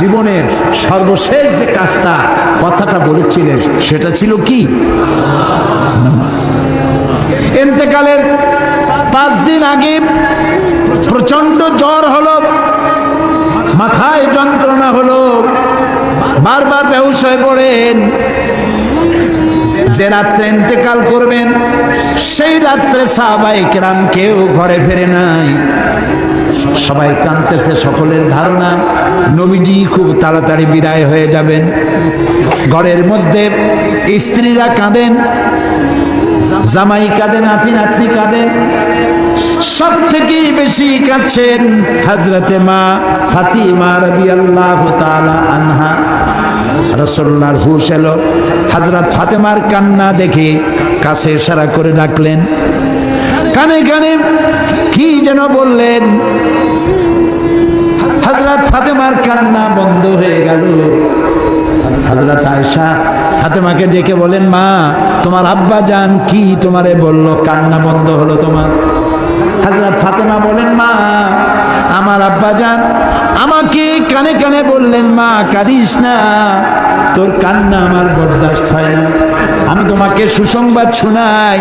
জীবনের সর্বশেষ যে কাজটা কথাটা বলেছিলেন, সেটা ছিল কি? এতেকালের পাঁচ দিন আগে প্রচণ্ড জ্বর হলো, মাথায় যন্ত্রণা হলো, বারবার হয়ে পড়েন। যে রাত্রে ইন্তেকাল করবেন, সেই রাত্রে সাহাবাই কেরাম কেউ ঘরে ফেরে নাই। সবাই কাঁদতেছে সকলের ধারণা। নবীজি খুব তাড়াতাড়ি বিদায় হয়ে যাবেন। ঘরের মধ্যে স্ত্রীরা কাঁদেন, জামাই কাঁদেন নাতি, নাতনি কাঁদেন সব থেকে বেশি কাঁদছেন হাজরতে মা ফাতিমা রাদিয়াল্লাহু তাআলা আনহা। রসল্লার হুশ এলো। হাজরত ফাতেমার কান্না দেখে কাছে সারা করে ডাকলেন কানে কানে কি যেন বললেন? হজরত ফাতেমার কান্না বন্ধ হয়ে গেল। হজরত আয়সা ফাতেমাকে ডেকে বলেন, মা, তোমার আব্বা যান কি তোমারে বলল? কান্না বন্ধ হলো তোমার। হজরত ফাতেমা বলেন, মা, আমার আব্বা যান আমাকে কানে কানে বললেন, মা, কাঁদিস না। তোর কান্না আমার বরদাস্ত হয় না। আমি তোমাকে সুসংবাদ শোনাই।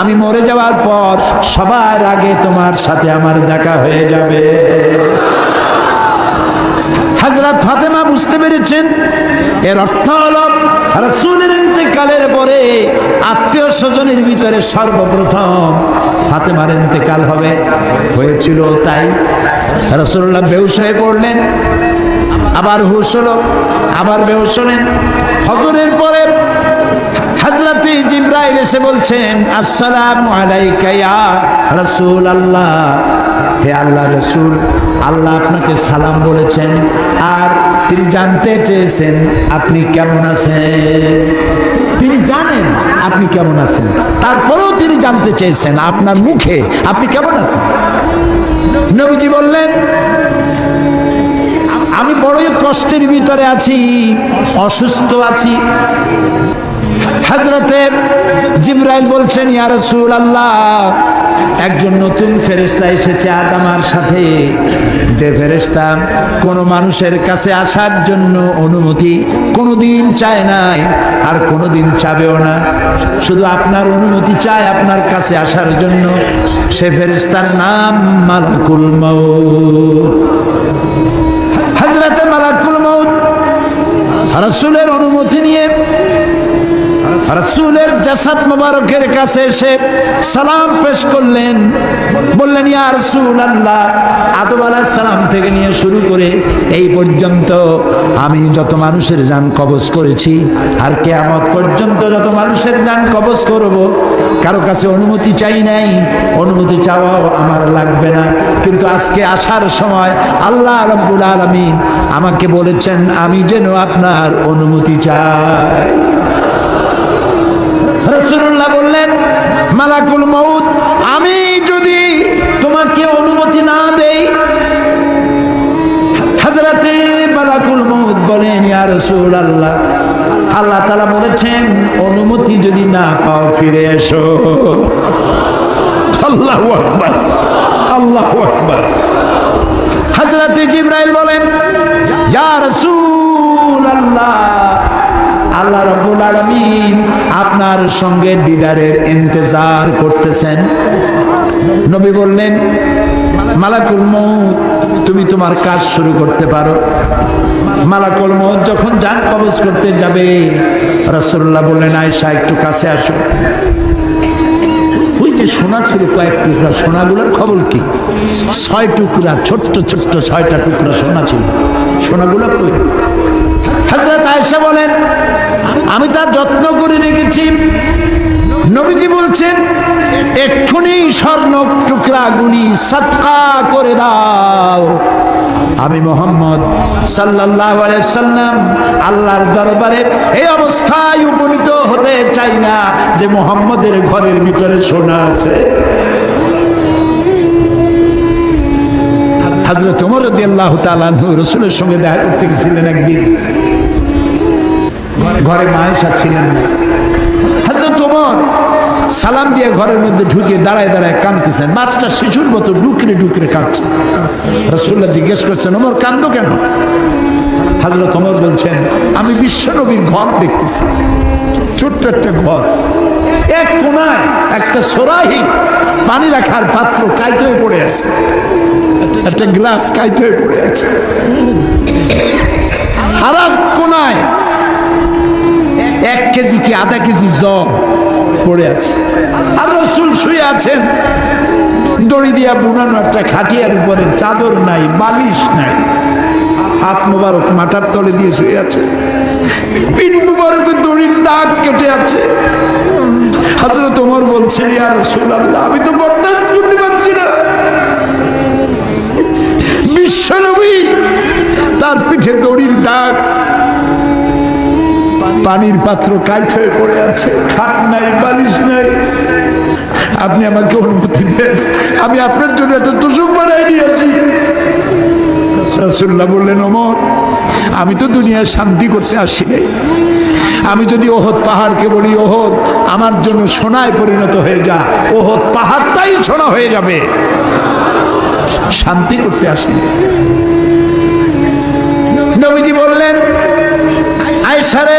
আমি মরে যাওয়ার পর সবার আগে তোমার সাথে আমার দেখা হয়ে যাবে। হাজরত ফাতেমা বুঝতে পেরেছেন, এর অর্থ হল রসুলের ইন্তেকালের পরে আত্মীয় স্বজনের ভিতরে সর্বপ্রথম ফাতেমার ইন্তেকাল হবে। হয়েছিল তাই রসুল্লাহ বেউস হয়ে পড়লেন। আবার হুশ হলো, আবার বেউস হলেন। হজরের পরে হজরতে জিব্রাইল এসে বলছেন, আসসালামু আলাইকা রাসূল আল্লাহ হে আল্লাহ রসুল, আল্লাহ আপনাকে সালাম বলেছেন, আর তিনি জানতে চেয়েছেন, আপনি কেমন আছেন? তিনি জানেন আপনি কেমন আছেন। তারপরেও তিনি জানতে চেয়েছেন, আপনার মুখে আপনি কেমন আছেন? নবীজি বললেন বড়ই কষ্টের ভিতরে আছি, অসুস্থ আছি। হাজরতে জিব্রাইল বলছেন, ইয়া রাসূল আল্লাহ একজন নতুন ফেরেশতা এসেছে আজ আমার সাথে। যে ফেরেশতা কোনো মানুষের কাছে আসার জন্য অনুমতি কোনোদিন চায় নাই, আর কোনোদিন চাবেও না। শুধু আপনার অনুমতি চায় আপনার কাছে আসার জন্য। সে ফেরেশতার নাম মালাকুল মাউত হজরতে মালাকুল মাউত রাসূলের অনুমতি নিয়ে রসুলের জাসাদ মোবারকের কাছে এসে সালাম পেশ করলেন। বললেন, ইয়া রসুল আল্লাহ আদম আলাহ সালাম থেকে নিয়ে শুরু করে এই পর্যন্ত আমি যত মানুষের যান কবজ করেছি, আর কেয়ামত পর্যন্ত যত মানুষের যান কবজ করব, কারও কাছে অনুমতি চাই নাই, অনুমতি চাওয়াও আমার লাগবে না। কিন্তু আজকে আসার সময় আল্লাহ রব্বুল আলমিন আমাকে বলেছেন, আমি যেন আপনার অনুমতি চাই। রসুল্লাহ বললেন, মালাকুল মৌত আমি যদি তোমাকে অনুমতি না দেই হাজরাতে মালাকুল মৌত বলেন, ইয়া রসুল আল্লাহ আল্লাহ তালা বলেছেন, অনুমতি যদি না পাও, ফিরে এসো। আল্লাহ আকবার আল্লাহ আকবার। হাজরাতে জিব্রাইল বলেন, ইয়া রসুল আল্লাহ আল্লাহ রব্বুল আলমিন আপনার সঙ্গে দিদারের ইন্তজার করতেছেন। নবী বললেন, মালাকুল মৌত তুমি তোমার কাজ শুরু করতে পারো। মালাকুল মৌত যখন যান কবজ করতে যাবে, রাসূলুল্লাহ বললেন আয়সা একটু কাছে আসো। ওই যে সোনা ছিল কয়েক টুকরা, সোনাগুলোর খবর কি? ছয় টুকরা, ছোট্ট ছোট্ট ছয়টা টুকরা সোনা ছিল। সোনাগুলো হাজরত আয়েশা বলেন আমি তার যত্ন করে রেখেছি। নবীজি বলছেন, এক্ষুনি স্বর্ণ টুকরা গুলি সৎকা করে দাও। আমি মোহাম্মদ সাল্লাম আল্লাহর দরবারে এই অবস্থায় উপনীত হতে চাই না যে মোহাম্মদের ঘরের ভিতরে সোনা আছে। হাজরত ওমর আল্লাহ তালু রসুলের সঙ্গে দেখা করতে গেছিলেন একদিন। ঘরে মায়েশা ছিলেন না। হাজরত ওমর সালাম দিয়ে ঘরের মধ্যে ঢুকে দাঁড়ায় দাঁড়ায় কাঁদতেছেন। বাচ্চা শিশুর মতো ডুকরে ডুকরে কাঁদছে। রসুল্লাহ জিজ্ঞেস করছেন, ওমর কান্দো কেন? হাজরত ওমর বলছেন, আমি বিশ্বনবীর ঘর দেখতেছি। ছোট্ট একটা ঘর। এক কোনায় একটা সরাহি পানি রাখার পাত্র কাইতে হয়ে পড়ে আছে। একটা গ্লাস কাইতে হয়ে পড়ে আছে। আর এক কোনায় এক কেজি কি আধা কেজি জব পড়ে আছে? আর রসুল শুয়ে আছেন। দড়ি দিয়া বুনানো একটা খাটিয়ার উপরে চাদর নাই, বালিশ নাই। হাত মোবারক মাথার তলে দিয়ে শুয়ে আছে। পিঠ মোবারকে দড়ির দাগ কেটে আছে। হাজরত তোমার বলছেন, ইয়া রসুল আল্লাহ আমি তো বরদাস্ত করতে পারছি না। বিশ্বনবী তার পিঠে দড়ির দাগ পানির পাত্র কাইট হয়ে পড়ে আছে। খাট নাই, বালিশ নাই। আপনি আমাকে অনুমতি দেন। আমি আপনার জন্য একটা তুষুক বানাই নিয়েছি রাসুল্লাহ বললেন, ওমর, আমি তো দুনিয়ায় শান্তি করতে আসি নাই। আমি যদি ওহদ পাহাড়কে বলি, ওহদ আমার জন্য সোনায় পরিণত হয়ে যা। ওহদ পাহাড়টাই সোনা হয়ে যাবে। শান্তি করতে আসি নবীজি বললেন আয়সারে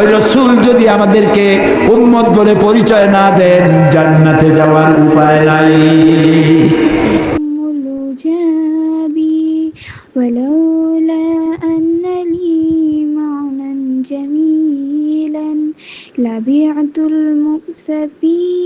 ওই রসুল যদি আমাদেরকে উম্মত বলে পরিচয় না দেন জান্নাতে যাওয়ার উপায় নাই الجابي ولولا أن لي معنى جميلا لبعت المؤس في أبي الزاد